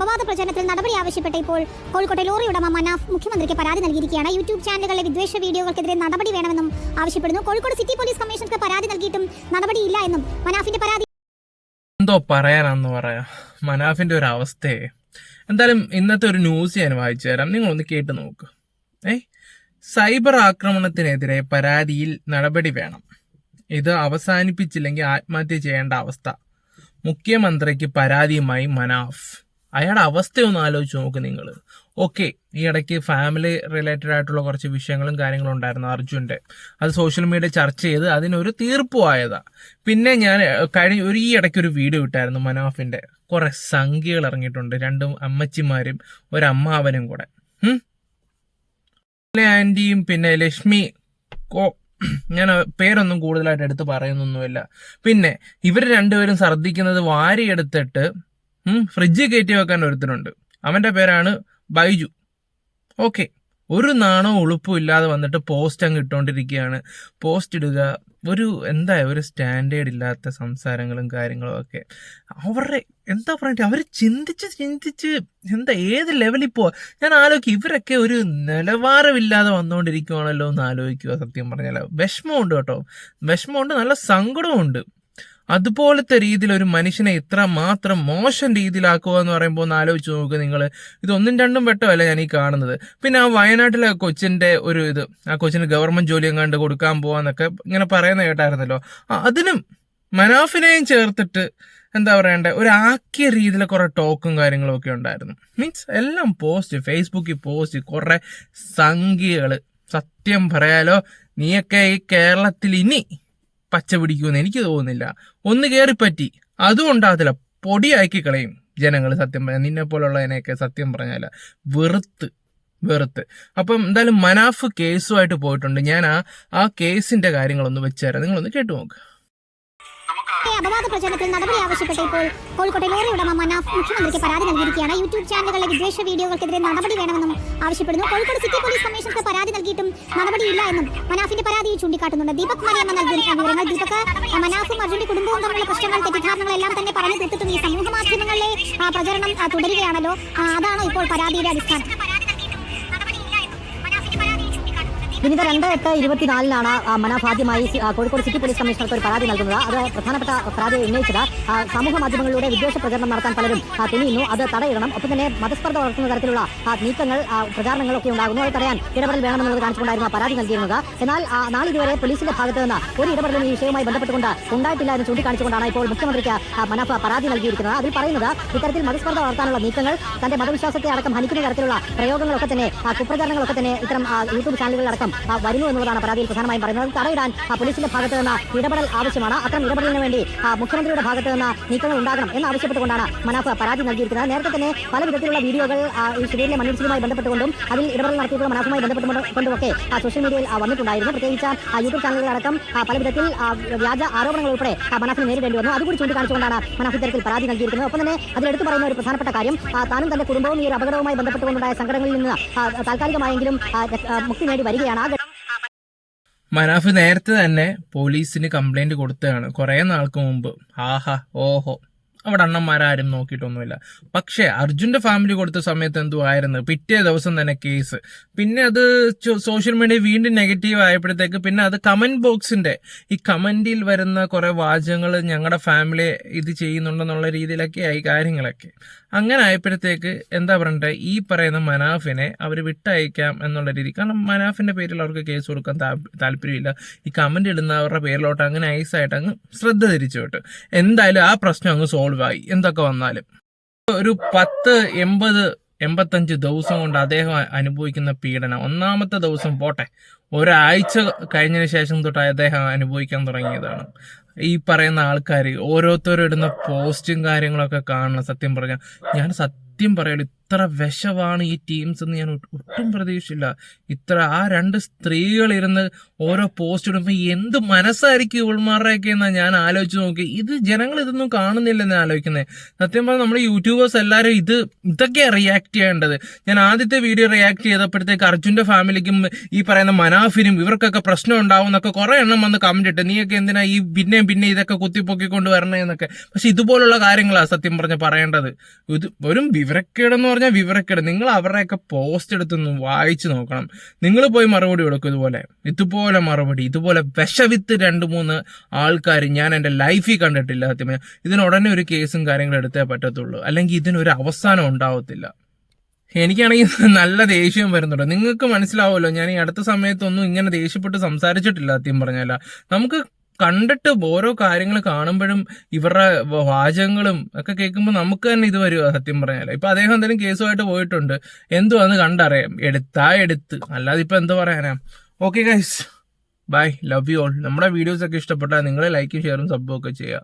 അപവാദ പ്രചരണത്തിൽ നടപടി ആവശ്യപ്പെട്ട് ഇപ്പോൾ കോഴിക്കോട്ടെ ലോറി ഉടമ മനാഫ് മുഖ്യമന്ത്രിക്ക് പരാതി നൽകിയിരിക്കുകയാണ്. യൂട്യൂബ് ചാനലുകളിലെ വിദ്വേഷ വീഡിയോകൾക്കെതിരെ നടപടി വേണമെന്നും ആവശ്യപ്പെടുന്നു. കോഴിക്കോട് സിറ്റി പോലീസ് കമ്മീഷണർക്ക് പരാതി നൽകിയിട്ടും നടപടിയില്ല എന്നും മനാഫിന്റെ പരാതി എന്തോ പറയാനാന്ന് പറയാ. മനാഫിന്റെ ഒരു അവസ്ഥയെ. എന്തായാലും ഇന്നത്തെ ഒരു ന്യൂസ് ഞാൻ വായിച്ചു തരാം. നിങ്ങളൊന്ന് കേട്ട് നോക്ക്. ഏ സൈബർ ആക്രമണത്തിനെതിരെ പരാതിയിൽ നടപടി വേണം. ഇത് അവസാനിപ്പിച്ചില്ലെങ്കിൽ ആത്മഹത്യ ചെയ്യേണ്ട അവസ്ഥ. മുഖ്യമന്ത്രിക്ക് പരാതിയുമായി മനാഫ്. അയാളുടെ അവസ്ഥയൊന്ന് ആലോചിച്ച് നോക്ക് നിങ്ങൾ ഓക്കെ ഈ ഇടയ്ക്ക് ഫാമിലി റിലേറ്റഡ് ആയിട്ടുള്ള കുറച്ച് വിഷയങ്ങളും കാര്യങ്ങളും ഉണ്ടായിരുന്നു അർജുന്റെ. അത് സോഷ്യൽ മീഡിയ ചർച്ച ചെയ്ത് അതിനൊരു തീർപ്പുമായതാ പിന്നെ ഞാൻ കഴിഞ്ഞ ഒരു ഈ ഇടയ്ക്ക് ഒരു വീഡിയോ ഇട്ടായിരുന്നു മനാഫിന്റെ കുറേ സംഖ്യകൾ ഇറങ്ങിയിട്ടുണ്ട്. രണ്ടും അമ്മച്ചിമാരും ഒരമ്മാവനും കൂടെ. ആന്റിയും പിന്നെ ലക്ഷ്മി? കോ ഞാൻ പേരൊന്നും കൂടുതലായിട്ട് എടുത്ത് പറയുന്നൊന്നുമില്ല. പിന്നെ ഇവർ രണ്ടുപേരും ഛർദ്ദിക്കുന്നത് വാരിയെടുത്തിട്ട് ഫ്രിഡ്ജിൽ കയറ്റി വെക്കാൻ ഒരുത്തനുണ്ട്. അവന്റെ പേരാണ് ബൈജു. ഓക്കെ. ഒരു നാണോ ഉളുപ്പും ഇല്ലാതെ വന്നിട്ട് പോസ്റ്റ് അങ്ങ് ഇട്ടുകൊണ്ടിരിക്കുകയാണ് പോസ്റ്റ് ഇടുക ഒരു എന്താ ഒരു സ്റ്റാൻഡേർഡ് ഇല്ലാത്ത സംസാരങ്ങളും കാര്യങ്ങളും ഒക്കെ. അവരുടെ എന്താ പറഞ്ഞിട്ട് അവർ ചിന്തിച്ച് ചിന്തിച്ച് എന്താ ഏത് ലെവലിൽ പോവാ? ഞാൻ ആലോചിക്കും ഇവരൊക്കെ ഒരു നിലവാരമില്ലാതെ വന്നുകൊണ്ടിരിക്കുവാണല്ലോ എന്ന് ആലോചിക്കുക സത്യം പറഞ്ഞാൽ വിഷമമുണ്ട് കേട്ടോ. വിഷമമുണ്ട് നല്ല സങ്കടമുണ്ട് അതുപോലത്തെ രീതിയിൽ ഒരു മനുഷ്യനെ ഇത്ര മാത്രം മോശം രീതിയിലാക്കുക എന്ന് പറയുമ്പോൾ ഒന്ന് ആലോചിച്ച് നോക്കുക നിങ്ങൾ ഇതൊന്നും രണ്ടും വെട്ടമല്ല ഞാൻ ഈ കാണുന്നത്. പിന്നെ ആ വയനാട്ടിലെ കൊച്ചിന്റെ ഒരു ഇത് ആ കൊച്ചിന് ഗവൺമെന്റ് ജോലി എങ്ങാണ്ട് കൊടുക്കാൻ പോവാന്നൊക്കെ ഇങ്ങനെ പറയുന്ന കേട്ടായിരുന്നല്ലോ. അതിനും മനാഫിനെയും ചേർത്തിട്ട് എന്താ പറയണ്ടേ ഒരു ആക്കിയ രീതിയിലെ കുറെ ടോക്കും കാര്യങ്ങളും ഒക്കെ ഉണ്ടായിരുന്നു. മീൻസ് എല്ലാം പോസ്റ്റ് ഫേസ്ബുക്കിൽ പോസ്റ്റ് കുറെ സംഖ്യകൾ. സത്യം പറയാലോ നീയൊക്കെ ഈ കേരളത്തിൽ ഇനി പച്ച പിടിക്കുമെന്ന് എനിക്ക് തോന്നുന്നില്ല. ഒന്ന് കയറിപ്പറ്റി അതും ഉണ്ടാകത്തില്ല. പൊടിയാക്കി കളയും ജനങ്ങൾ സത്യം പറഞ്ഞാൽ നിന്നെ പോലുള്ളതിനെയൊക്കെ സത്യം പറഞ്ഞാൽ വെറുത്ത് വെറുത്ത്. അപ്പം എന്തായാലും മനാഫ് കേസുമായിട്ട് പോയിട്ടുണ്ട്. ഞാൻ ആ ആ കേസിന്റെ കാര്യങ്ങളൊന്ന് വെച്ചുതരാം നിങ്ങളൊന്ന് കേട്ടു നോക്ക് അപവാദ പ്രചരണത്തിൽ നടപടി ആവശ്യപ്പെട്ട് ഇപ്പോൾ കോഴിക്കോട്ടെ ലോറി ഉടമ മനാഫ് മുഖ്യമന്ത്രിക്ക് പരാതി നൽകിയിരിക്കുകയാണ്. യൂട്യൂബ് ചാനലുകളിലെ വിദ്വേഷ വീഡിയോകൾക്കെതിരെ നടപടി വേണമെന്നും ആവശ്യപ്പെടുന്നു. കോഴിക്കോട് സിറ്റി പോലീസ് കമ്മീഷണർക്ക് പരാതി നൽകിയിട്ടും നടപടിയില്ല എന്നും മനാഫിന്റെ പരാതി ചൂണ്ടിക്കാട്ടുന്നുണ്ട്. ദീപക് മണിയമ്മ നൽകിയിരിക്കുന്ന വിവരങ്ങൾ ദീപക് മനാഫും അർജുന്റെ കുടുംബവും തമ്മിലുള്ള പ്രശ്നങ്ങൾ തെറ്റിദ്ധാരണകൾ എല്ലാം തന്നെ പറഞ്ഞു തീർത്തിട്ടും ഈ സമൂഹ മാധ്യമങ്ങളിലെ പ്രചരണം തുടരുകയാണല്ലോ. അതാണോ ഇപ്പോൾ പരാതിയുടെ അടിസ്ഥാനം? വിനിത രണ്ട് എട്ട് ഇരുപത്തിനാലിനാണ് മനാഫ് ആദ്യമായി കോഴിക്കോട് സിറ്റി പോലീസ് കമ്മീഷണർക്ക് ഒരു പരാതി നൽകുന്നത്. അത് പ്രധാനപ്പെട്ട പരാതി ഉന്നയിച്ചത് സമൂഹ മാധ്യമങ്ങളിലൂടെ വിദ്വേഷ പ്രചരണം നടത്താൻ പലരും തെളിയുന്നു അത് തടയിടണം. ഒപ്പം തന്നെ മതസ്പർദ്ധ വളർത്തുന്ന തരത്തിലുള്ള നീക്കങ്ങൾ പ്രചാരണങ്ങളൊക്കെ ഉണ്ടാകുന്നു. അത് തടയാൻ ഇടപെടൽ വേണമെന്നുള്ളത് കാണിച്ചുകൊണ്ടായിരുന്നു പരാതി നൽകിയിരുന്നത്. എന്നാൽ നാളിതുവരെ പോലീസിന്റെ ഭാഗത്ത് നിന്ന് ഒരു ഇടപെടലും ഈ വിഷയവുമായി ബന്ധപ്പെട്ടുകൊണ്ട് ഉണ്ടായിട്ടില്ല എന്ന് ചൂണ്ടിക്കാണിച്ചുകൊണ്ടാണ് ഇപ്പോൾ മുഖ്യമന്ത്രിക്ക് മനഫ പരാതി നൽകിയിരിക്കുന്നത്. അതിൽ പറയുന്നത് ഇത്തരത്തിൽ മതസ്പർദ്ധ വളർത്താനുള്ള നീക്കങ്ങൾ തന്റെ മതവിശ്വാസത്തെ അടക്കം ഹനിക്കുന്ന തരത്തിലുള്ള പ്രയോഗങ്ങളൊക്കെ തന്നെ കുപ്രചാരണങ്ങളൊക്കെ തന്നെ ഇത്തരം യൂട്യൂബ് ചാനലുകളിലടക്കം ആ, വരുന്നു എന്നുള്ളതാണ് പരാതിയിൽ പ്രധാനമായും പറയുന്നത്. തടയിടാൻ പോലീസിന്റെ ഭാഗത്ത് നിന്ന് ഇടപെടൽ ആവശ്യമാണ്. അത്തരം ഇടപെടലിന് വേണ്ടി മുഖ്യമന്ത്രിയുടെ ഭാഗത്ത് നിന്ന് നീക്കങ്ങൾ ഉണ്ടാകണം എന്ന് ആവശ്യപ്പെട്ടുകൊണ്ടാണ് മനാഫ് പരാതി നൽകിയിരിക്കുന്നത്. നേരത്തെ തന്നെ പല വിധത്തിലുള്ള വീഡിയോകൾ ഈ ഷിബീരിലെ മണ്ണിടിച്ചിലുമായി ബന്ധപ്പെട്ടുകൊണ്ടും അതിൽ ഇടപെടൽ നടത്തിയിട്ടുള്ള മനാഫുമായി ബന്ധപ്പെട്ടുകൊണ്ടൊക്കെ സോഷ്യൽ മീഡിയയിൽ വന്നിട്ടുണ്ടായിരുന്നു. പ്രത്യേകിച്ച് യൂട്യൂബ് ചാനലുകളടക്കം പല വിധത്തിൽ വ്യാജ ആരോപണങ്ങൾ ഉൾപ്പെടെ മനാഫിന് നേരിടേണ്ടി വന്നു. അതുകൂടി ചൂണ്ടിക്കാണിച്ചുകൊണ്ടാണ് മനാഫ് ഇത്തരത്തിൽ പരാതി നൽകിയിരിക്കുന്നത്. ഒപ്പം തന്നെ അതിലെടുത്ത് പറയുന്ന ഒരു പ്രധാനപ്പെട്ട കാര്യം താനും തന്റെ കുടുംബവും ഈ ഒരു അപകടവുമായി ബന്ധപ്പെട്ടുകൊണ്ടുണ്ടായ സംഘടനകളിൽ നിന്ന് താൽക്കാലികമായെങ്കിലും മുക്തി നേടി വരികയാണ്. മനാഫ് നേരത്തെ തന്നെ പോലീസിന് കംപ്ലൈന്റ് കൊടുത്തതാണ്. കുറെ നാൾക്ക് മുമ്പ്. ആഹാ ഓഹോ. അവിടെ അണ്ണന്മാരാരും നോക്കിയിട്ടൊന്നുമില്ല. പക്ഷെ അർജുന്റെ ഫാമിലി കൊടുത്ത സമയത്ത് എന്തോ ആയിരുന്നു? പിറ്റേ ദിവസം തന്നെ കേസ് പിന്നെ അത് സോഷ്യൽ മീഡിയ വീണ്ടും നെഗറ്റീവ് ആയപ്പോഴത്തേക്ക് പിന്നെ അത് കമന്റ് ബോക്സിന്റെ ഈ കമന്റിൽ വരുന്ന കുറെ വാചകങ്ങൾ ഞങ്ങളുടെ ഫാമിലി ഇത് ചെയ്യുന്നുണ്ടെന്നുള്ള രീതിയിലൊക്കെ ആയി കാര്യങ്ങളൊക്കെ. അങ്ങനെ ആയപ്പോഴത്തേക്ക് എന്താ പറയണ്ടേ ഈ പറയുന്ന മനാഫിനെ അവർ വിട്ടയക്കാം എന്നുള്ള രീതി. കാരണം മനാഫിന്റെ പേരിൽ അവർക്ക് കേസ് കൊടുക്കാൻ താല്പര്യമില്ല. ഈ കമന്റ് ഇടുന്നവരുടെ പേരിലോട്ട് അങ്ങനെ ഐസായിട്ട് അങ്ങ് ശ്രദ്ധ തിരിച്ചു വിട്ടു. എന്തായാലും ആ പ്രശ്നം അങ്ങ് സോൾവ് ആയി എന്തൊക്കെ വന്നാലും. ഒരു പത്ത് എൺപത് എൺപത്തഞ്ച് ദിവസം കൊണ്ട് അദ്ദേഹം അനുഭവിക്കുന്ന പീഡനം. ഒന്നാമത്തെ ദിവസം പോട്ടെ. ഒരാഴ്ച കഴിഞ്ഞതിന് ശേഷം തൊട്ട് അദ്ദേഹം അനുഭവിക്കാൻ തുടങ്ങിയതാണ്. ഈ പറയുന്ന ആൾക്കാർ ഓരോരുത്തരും ഇടുന്ന പോസ്റ്റും കാര്യങ്ങളൊക്കെ കാണണം. സത്യം പറഞ്ഞാൽ ഞാൻ സത്യം പറയൽ ഇത്ര വിഷമാണ് ഈ ടീംസ് എന്ന് ഞാൻ ഒട്ടും പ്രതീക്ഷിച്ചില്ല. ഇത്ര ആ രണ്ട് സ്ത്രീകൾ ഇരുന്ന് ഓരോ പോസ്റ്റ് ഇടുമ്പോൾ എന്ത് മനസ്സായിരിക്കും ഇവൾമാരുടെയൊക്കെ എന്നാ ഞാൻ ആലോചിച്ച് നോക്കി ഇത് ജനങ്ങൾ ഇതൊന്നും കാണുന്നില്ലെന്ന് ആലോചിക്കുന്നത് സത്യം പറഞ്ഞാൽ നമ്മുടെ യൂട്യൂബേഴ്സ് എല്ലാവരും ഇത് ഇതൊക്കെ റിയാക്ട് ചെയ്യേണ്ടത്. ഞാൻ ആദ്യത്തെ വീഡിയോ റിയാക്ട് ചെയ്തപ്പോഴത്തേക്ക് അർജുന്റെ ഫാമിലിക്കും ഈ പറയുന്ന മനാഫിനും ഇവർക്കൊക്കെ പ്രശ്നം ഉണ്ടാവും എന്നൊക്കെ കുറെ എണ്ണം വന്ന് കമന്റ് ഇട്ട്. നീയൊക്കെ എന്തിനാ ഈ പിന്നെയും പിന്നെ ഇതൊക്കെ കുത്തിപ്പൊക്കിക്കൊണ്ട് വരണേ എന്നൊക്കെ. പക്ഷെ ഇതുപോലുള്ള കാര്യങ്ങളാണ് സത്യം പറഞ്ഞ് പറയേണ്ടത്. ഇത് വെറും വിവരക്കേടെന്ന് പറഞ്ഞാൽ വിവരക്കേട്. നിങ്ങൾ അവരുടെയൊക്കെ പോസ്റ്റ് എടുത്തൊന്ന് വായിച്ചു നോക്കണം. നിങ്ങൾ പോയി മറുപടി കൊടുക്കും ഇതുപോലെ. ഇതുപോലെ മറുപടി ഇതുപോലെ വിഷവിത്ത് രണ്ട് മൂന്ന് ആൾക്കാർ ഞാൻ എന്റെ ലൈഫിൽ കണ്ടിട്ടില്ല സത്യം പറഞ്ഞാൽ ഇതിന് ഉടനെ ഒരു കേസും കാര്യങ്ങളും എടുത്തേ പറ്റത്തുള്ളൂ. അല്ലെങ്കിൽ ഇതിനൊരു അവസാനം ഉണ്ടാവത്തില്ല. എനിക്കാണെങ്കിൽ നല്ല ദേഷ്യം വരുന്നുണ്ട്. നിങ്ങൾക്ക് മനസ്സിലാവുമല്ലോ ഞാൻ ഈ അടുത്ത സമയത്തൊന്നും ഇങ്ങനെ ദേഷ്യപ്പെട്ട് സംസാരിച്ചിട്ടില്ല സത്യം പറഞ്ഞാല. നമുക്ക് കണ്ടിട്ട് ഓരോ കാര്യങ്ങൾ കാണുമ്പോഴും ഇവരുടെ വാചകങ്ങളും ഒക്കെ കേൾക്കുമ്പോൾ നമുക്ക് തന്നെ ഇത് വരുക സത്യം പറഞ്ഞാൽ ഇപ്പൊ അദ്ദേഹം എന്തെങ്കിലും കേസുമായിട്ട് പോയിട്ടുണ്ട്. എന്തുവാന്ന് കണ്ടറിയാം. എടുത്താ എടുത്ത്. അല്ലാതെ ഇപ്പൊ എന്ത് പറയാനാ? Okay guys bye love you all നമ്മുടെ വീഡിയോസ് ഒക്കെ ഇഷ്ടപ്പെട്ടാൽ നിങ്ങൾ ലൈക്കും ഷെയറും സബ്ബും ഒക്കെ ചെയ്യുക.